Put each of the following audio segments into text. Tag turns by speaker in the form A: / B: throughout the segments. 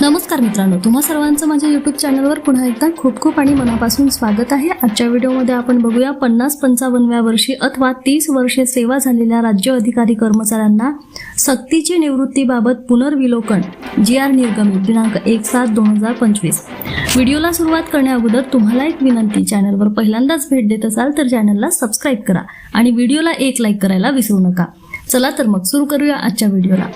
A: नमस्कार मित्रांनो तुम्हा सर्वांचं माझ्या यूट्यूब चॅनलवर पुन्हा एकदा खूप खूप आणि मनापासून स्वागत आहे. आजच्या व्हिडिओमध्ये आपण बघूया पन्नास पंचावन्नव्या वर्षी अथवा तीस वर्षे सेवा झालेल्या राज्य अधिकारी कर्मचाऱ्यांना सक्तीची निवृत्तीबाबत पुनर्विलोकन जी आर निर्गमित दिनांक एक सात दोन हजार पंचवीस. व्हिडिओला सुरुवात करण्याअगोदर तुम्हाला एक विनंती चॅनलवर पहिल्यांदाच भेट देत असाल तर चॅनलला सबस्क्राईब करा आणि व्हिडिओला एक लाईक करायला विसरू नका. चला तर मग सुरू करूया आजच्या व्हिडिओला.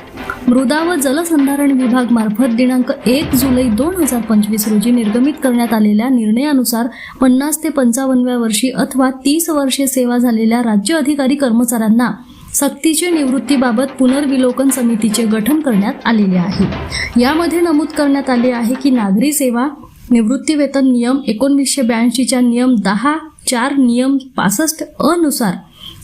A: मृदा व जलसंधारण विभाग मार्फत दिनांक एक जुलै दोन हजार पंचवीस रोजी निर्गमित करण्यात आलेल्या निर्णयानुसार पन्नास ते पंचावन्नव्या वर्षी अथवा तीस वर्षे सेवा झालेल्या राज्य अधिकारी कर्मचाऱ्यांना सक्तीचे निवृत्तीबाबत पुनर्विलोकन समितीचे गठन करण्यात आलेले आहे. यामध्ये नमूद करण्यात आले आहे की नागरी सेवा निवृत्तीवेतन नियम एकोणवीसशे ब्याऐंशीच्या नियम दहा चार नियम पासष्ट अनुसार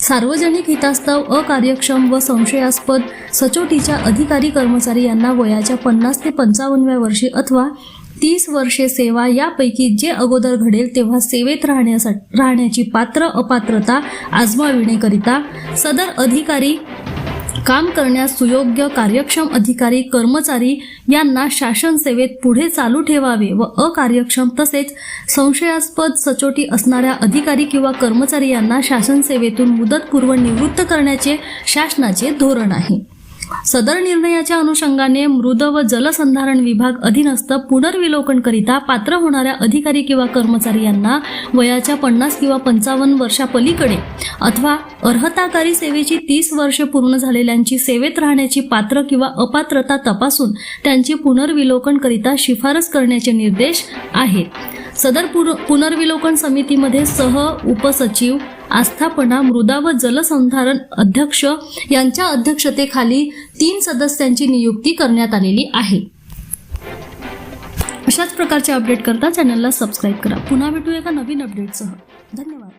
A: सार्वजनिक हितास्तव अकार्यक्षम व संशयास्पद सचोटीच्या अधिकारी कर्मचारी यांना वयाच्या पन्नास ते पंचावन्नव्या वर्षी अथवा तीस वर्षे सेवा यापैकी जे अगोदर घडेल तेव्हा सेवेत राहण्यासाठी राहण्याची पात्र अपात्रता आजमाविणेकरिता सदर अधिकारी काम करण्यास सुयोग्य कार्यक्षम अधिकारी कर्मचारी यांना शासन सेवेत पुढे चालू ठेवावे व अकार्यक्षम तसेच संशयास्पद सचोटी असणाऱ्या अधिकारी किंवा कर्मचारी यांना शासन सेवेतून मुदतपूर्व निवृत्त करण्याचे शासनाचे धोरण आहे. सदर निर्णयाच्या अनुषंगाने मृद व जलसंधारण विभाग अधीनस्थ पुनर्विलोकनकरिता पात्र होणाऱ्या अधिकारी किंवा कर्मचारी यांना वयाच्या पन्नास किंवा पंचावन्न वर्षापलीकडे अथवा अर्हताकारी सेवेची तीस वर्षे पूर्ण झालेल्यांची सेवेत राहण्याची पात्र किंवा अपात्रता तपासून त्यांची पुनर्विलोकनकरिता शिफारस करण्याचे निर्देश आहेत. सदर पुनर्विलोकन समितीमध्ये सह उपसचिव आस्थापना मृदा व जलसंधारण अध्यक्ष यांच्या अध्यक्षतेखाली तीन सदस्यांची नियुक्ती करण्यात आलेली आहे. अशाच प्रकारचे अपडेट करता चॅनलला सबस्क्राईब करा. पुन्हा भेटू एका नवीन अपडेटसह. धन्यवाद.